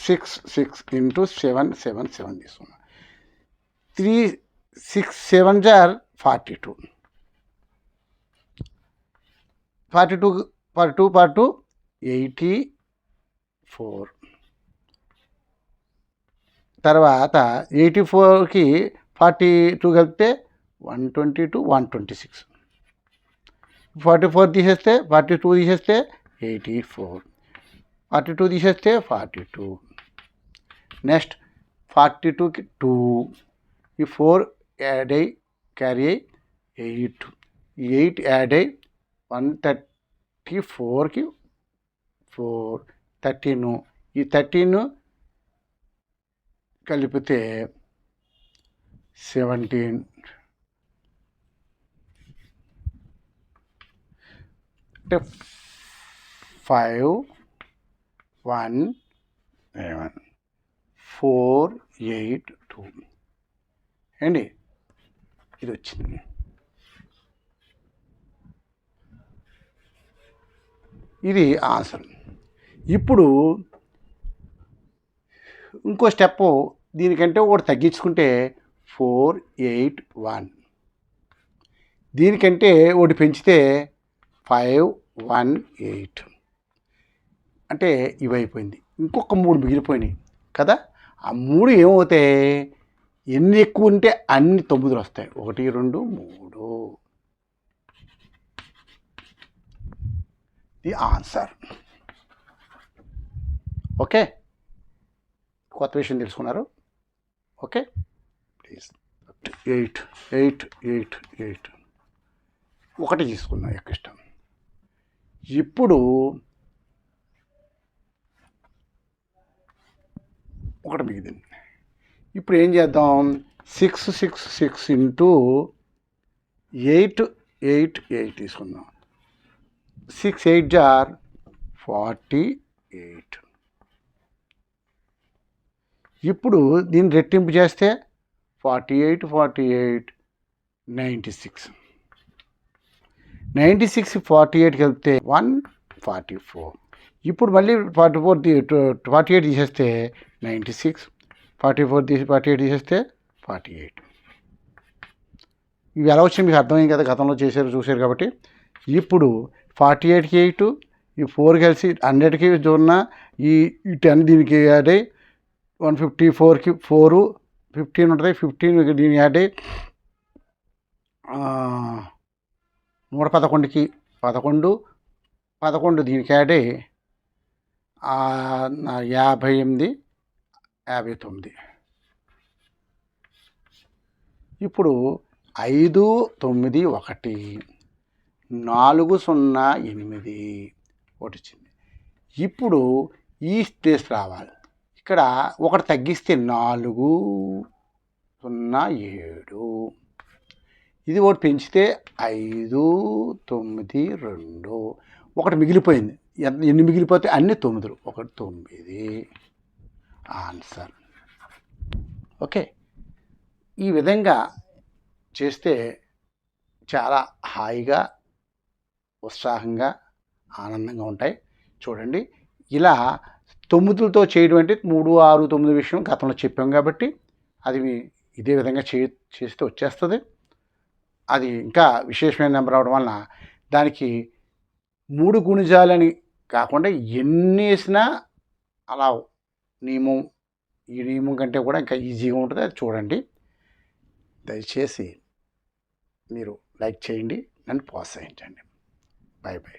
Six six into seven seven seven తీసుకున్నా three six seven jar forty two forty two forty two forty two eighty four తర్వాత eighty ఫోర్కి forty two కలిపితే one twenty two one twenty six forty four తీసేస్తే forty two తీసేస్తే eighty four forty two తీసేస్తే forty two next forty టూకి two. ఈ four add అయ్యి carry అయ్యి ఎయిట్. ఎయిట్ యాడ్ అయ్యి వన్ థర్టీ ఫోర్కి ఫోర్. థర్టీను. ఈ థర్టీన్ కలిపితే సెవెంటీన్. అంటే five one seven four eight two. అండి ఇది వచ్చింది ఇది ఆన్సర్. ఇప్పుడు ఇంకో స్టెప్ దీనికంటే ఒకటి తగ్గించుకుంటే ఫోర్ ఎయిట్ వన్. దీనికంటే ఒకటి పెంచితే ఫైవ్ వన్ ఎయిట్. అంటే ఇవి అయిపోయింది ఇంకొక మూడు మిగిలిపోయినాయి కదా? ఆ మూడు ఏమవుతాయి ఎన్ని ఎక్కువ ఉంటే అన్ని తొమ్మిదిలు వస్తాయి. ఒకటి రెండు మూడు. The answer. ఓకే? కొత్త విషయం తెలుసుకున్నారు? Okay? Please. Eight eight eight eight. ఒకటి తీసుకున్నా ఎక్కువ ఇష్టం. ఇప్పుడు ఒకటి మిగిలింది. ఇప్పుడు ఏం చేద్దాం? Six six six into eight eight eight తీసుకుందాం. సిక్స్ ఎయిట్ జార్ ఫార్టీ ఎయిట్ ఇప్పుడు దీన్ని రెట్టింపు చేస్తే forty eight forty eight ninety six ninety six forty eight కలిపితే వన్ ఫార్టీ ఫోర్ ఇప్పుడు మళ్ళీ ఫార్టీ ఫోర్ ఫార్టీ ఎయిట్ తీసేస్తే నైంటీ సిక్స్ ఫార్టీ ఫోర్ తీసి ఫార్టీ ఎయిట్ తీసేస్తే ఫార్టీ ఎయిట్. ఇవి ఎలా వచ్చింది మీకు అర్థమైంది కదా గతంలో చేశారు చూశారు కాబట్టి. ఇప్పుడు ఫార్టీ ఎయిట్కి ఎయిట్ ఈ ఫోర్ కలిసి హండ్రెడ్కి చూన్న ఈ ఈ టెన్ దీనికి యాడ్ అయ్యి వన్ ఫిఫ్టీ ఫోర్కి ఫోరు ఫిఫ్టీన్ ఉంటుంది ఫిఫ్టీన్ దీని యాడ్ అయ్యి నూట పదకొండుకి పదకొండు పదకొండు దీనికి యాడ్ అయ్యి యాభై ఎనిమిది యాభై తొమ్మిది. ఇప్పుడు ఐదు తొమ్మిది ఒకటి నాలుగు సున్నా ఎనిమిది ఒకటి వచ్చింది ఇప్పుడు ఈ స్పేస్ రావాలి. ఇక్కడ ఒకటి తగ్గిస్తే నాలుగు సున్నా ఏడు. ఇది ఒకటి పెంచితే ఐదు తొమ్మిది రెండు. ఒకటి మిగిలిపోయింది. ఎన్ని మిగిలిపోతే అన్ని తొమ్మిదిలు. ఒకటి తొమ్మిది ఆన్సర్. ఓకే. ఈ విధంగా చేస్తే చాలా హాయిగా ఉత్సాహంగా ఆనందంగా ఉంటాయి. చూడండి ఇలా తొమ్మిదిలతో చేయడం అంటే మూడు ఆరు తొమ్మిది విషయం గతంలో చెప్పాం కాబట్టి అది ఇదే విధంగా చే చేస్తే వచ్చేస్తుంది. అది ఇంకా విశేషమైన నెంబర్ అవడం వలన దానికి మూడు గుణిజాలని కాకుండా ఎన్ని వేసినా అలా నియమం ఈ నియమం కంటే కూడా ఇంకా ఈజీగా ఉంటుంది. అది చూడండి. దయచేసి మీరు లైక్ చేయండి. నన్ను ప్రోత్సహించండి. Bye bye